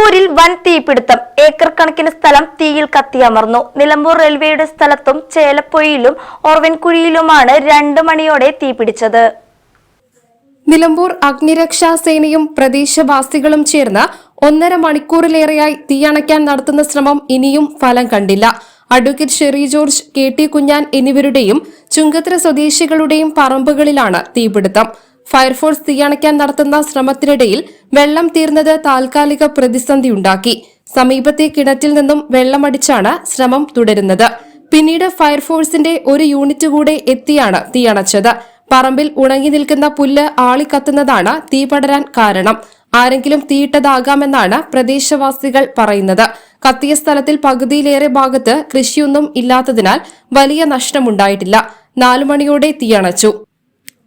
നിലമ്പൂരിൽ വൻ തീപിടുത്തം. ഏക്കർ കണക്കിന് സ്ഥലം തീയിൽ കത്തിയമർന്നു. നിലമ്പൂർ റെയിൽവേയുടെ സ്ഥലത്തും ചേലപ്പൊയിലും ഓർവൻകുഴിയിലുമാണ് രണ്ട് മണിയോടെ തീപിടിച്ചത്. നിലമ്പൂർ അഗ്നിരക്ഷാ സേനയും പ്രദേശവാസികളും ചേർന്ന് ഒന്നര മണിക്കൂറിലേറെയായി തീയണയ്ക്കാൻ നടത്തുന്ന ശ്രമം ഇനിയും ഫലം കണ്ടില്ല. Advocate Sherry George K T Kunjan എന്നിവരുടെയും Chungathara സ്വദേശികളുടെയും പറമ്പുകളിലാണ് തീപിടുത്തം. ഫയർഫോഴ്സ് തീയണയ്ക്കാൻ നടത്തുന്ന ശ്രമത്തിനിടയിൽ വെള്ളം തീർന്നത് താൽക്കാലിക പ്രതിസന്ധിയുണ്ടാക്കി. സമീപത്തെ കിണറ്റിൽ നിന്നും വെള്ളമടിച്ചാണ് ശ്രമം തുടരുന്നത്. പിന്നീട് ഫയർഫോഴ്സിന്റെ ഒരു യൂണിറ്റ് കൂടെ എത്തിയാണ് തീയണച്ചത്. പറമ്പിൽ ഉണങ്ങി നിൽക്കുന്ന പുല്ല് ആളിക്കത്തുന്നതാണ് തീ പടരാൻ കാരണം. ആരെങ്കിലും തീയിട്ടതാകാമെന്നാണ് പ്രദേശവാസികൾ പറയുന്നത്. കത്തിയ സ്ഥലത്തിൽ പകുതിയിലേറെ ഭാഗത്ത് കൃഷിയൊന്നും ഇല്ലാത്തതിനാൽ വലിയ നഷ്ടമുണ്ടായിട്ടില്ല. നാലു മണിയോടെ തീയണച്ചു.